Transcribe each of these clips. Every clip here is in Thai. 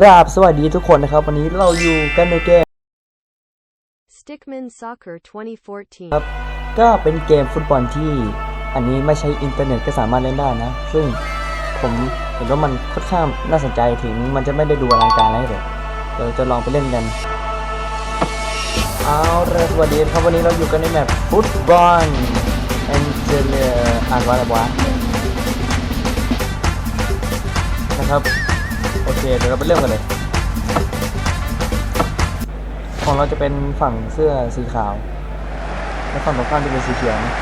กราบสวัสดีทุกคนนะครับ วันนี้เราอยู่กันในเกม Stickman Soccer 2014. ครับ ก็เป็นเกมฟุตบอลที่ อันนี้ไม่ใช้อินเทอร์เน็ตก็สามารถเล่นได้นะ ซึ่งผมเห็นว่ามันค่อนข้างน่าสนใจถึงมันจะไม่ได้ดูอลังการอะไรเลยเดี๋ยวจะลองไปเล่นกัน เอาเลยสวัสดีครับวันนี้เราอยู่กันในแมปฟุตบอลแอนเจเลียอ่านว่าอะไรวะนะครับโอ เคเดี๋ยวเราไปเริ่มกันเลย ของเราจะเป็นฝั่งเสื้อสีขาว และฝั่งตรงข้ามจะเป็นสีเขียวนะ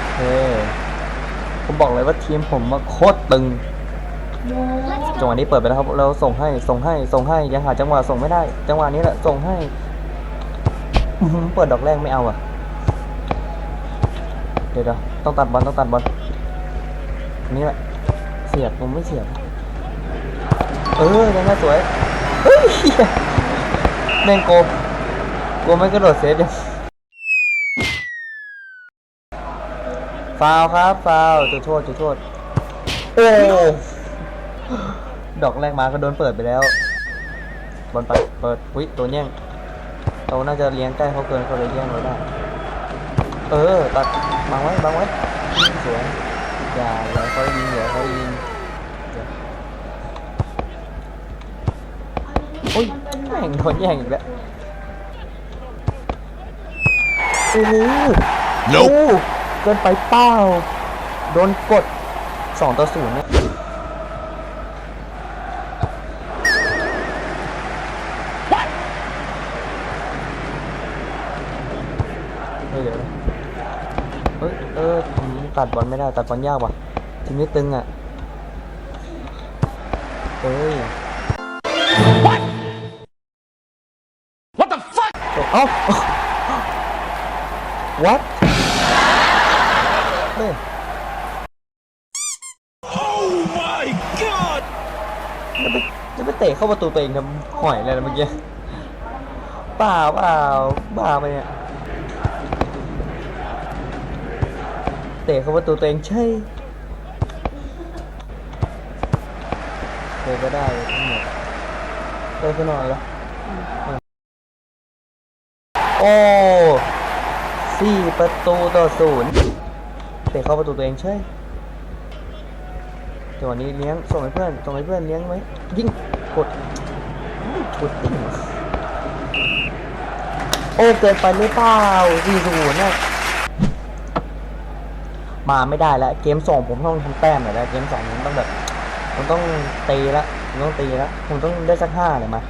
โอเคผมบอกเลยว่าทีมผมมาโคตรตึง จังหวะนี้เปิดไปแล้วครับ เราส่งให้ ส่งให้ ส่งให้ ยังหาจังหวะส่งไม่ได้ จังหวะนี้แหละ ส่งให้อื้อหือเปิดดอกแรกไม่เอาอะเดี๋ยวเดี๋ยวต้องตัดบอล ต้องตัดบอลอันนี่แหละ เสียบผมไม่เสียบ เออยังไงสวย เฮ้ยเหี้ยแม่งโกโกไม่กระโดดเซฟยังฟาวครับฟาวจุดโทษจุดโทษโอ้ดอกแรกมาก็โดนเปิดไปแล้วบอลไปเปิดอุ้ยตัวแย่งเราน่าจะเลี้ยงใกล้เขาเกินเขาเลยแย่งเราได้ เออ ตัดบังไว้บังไว้สวยอย่าอย่าเขายิงอย่าเขายิงโอ้ยแม่งโดนแย่งอีกแล้วโอ้โหโอ้โหเกินไปเป้า โดนกดสองต่อศูนย์เนี่ยเฮ้ยเดี๋ยวนะเฮ้ยเออผมตัดบอลไม่ได้ ตัดบอลยากว่ะทีมนี้ตึงอะ เอ้ย เอ้า What เฮ้ย Oh my god จะไปจะไปเตะเข้าประตูตัวเองทำหอยอะไรนะเมื่อกี้เปล่าเปล่าบ้าไปเนี่ย เตะเข้าประตูตัวเองใช่เลยก็ได้เนี่ยได้ขึ้นหน่อยแล้ว โอ้สี่ประตูต่อศูนย์เตะเข้าประตูตัวเองใช่จังหวะนี้เลี้ยงส่งให้เพื่อนส่งให้เพื่อนเลี้ยงไหมยิงกดชุดติ้งโอ้เกินไปหรือเปล่าสี่ศูนย์น่ะมาไม่ได้แล้วเกมสองผมต้องทำแต้มหน่อยแล้วเกมสองผมต้องแบบผมต้องตีละผมต้องตีละผมต้องได้สักห้าเลยมา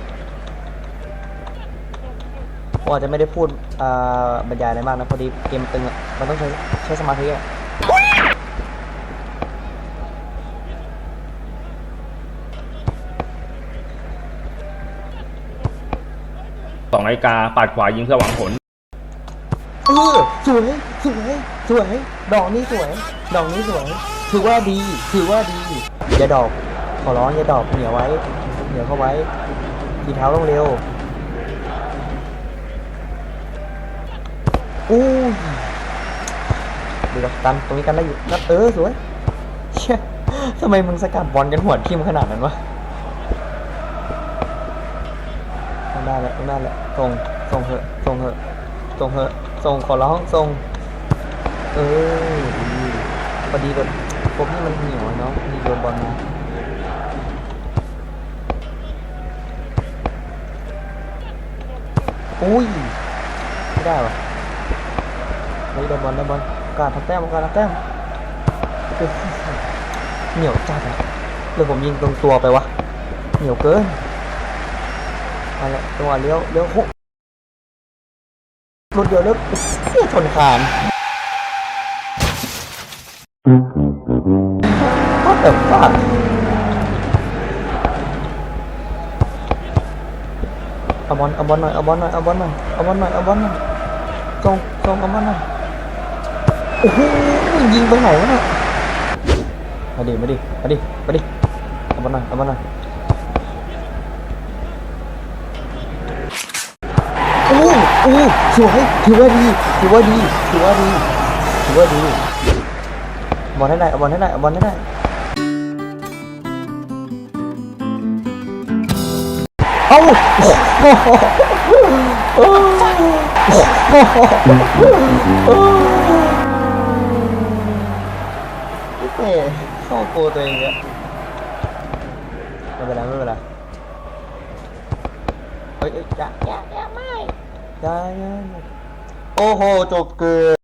ผมอาจจะไม่ได้พูดอ่าบรรยายอะไรมากนะพอดีเกมตึงอะมันต้องใช้ใช้สมาธิอะสองนาฬิกาปัดขวายิงเพื่อหวังผลเออสวยสวยสวยดอกนี้สวย ดอกนี้สวย ถือว่าดี ถือว่าดีอย่าดอก ขอร้องอย่าดอกเหนียวไว้ เหนียวเข้าไว้ทีเท้าลงเร็ว อู้ดูดอกกันตรงนี้กันได้อยู่นัดเออสวยเชี่ยทำไมมึงสกัดบอลกันหัวทิ่มขนาดนั้นวะต้องได้แหละต้องได้แหละส่งส่งเหอะส่งเหอะส่งเหอะส่งขอร้องส่งเออพอดีแบบพวกนี้มันเหนียวเนาะนี่โยนบอลมาอุ้ยไม่ได้วะ เฮ้ยได้บอลได้บอลกาสทำแต้มกาสทำแต้มเหนียวจัดอะหรือผมยิงตรงตัวไปวะ เหนียวเกินมาแล้วจังหวะเลี้ยวเลี้ยวโหรถเดียวแล้วเหี้ยชนคานก็แต่ฟาดเอาบอลเอาบอลหน่อยเอาบอลหน่อยเอาบอลหน่อยเอาบอลหน่อยเอาบอลหน่อยส่งส่งเอาบอลหน่อย โอ้โหยิงไปไหนวะเนี่ยมาดิมาดิมาดิมาดิเอาบอลหน่อยเอาบอลหน่อยโอ้โอ้สวยถือว่าดีถือว่าดีถือว่าดีถือว่าดีบอลให้ได้เอาบอลให้ได้เอาบอลให้ได้เอ้าเฮ้ย เข้าโกตัวเองเยอะไม่เป็นไรไม่เป็นไรเฮ้ยเอ้ยอย่าอย่าอย่าไม่ย่าอย่าอย่าโอ้โหจบเกิน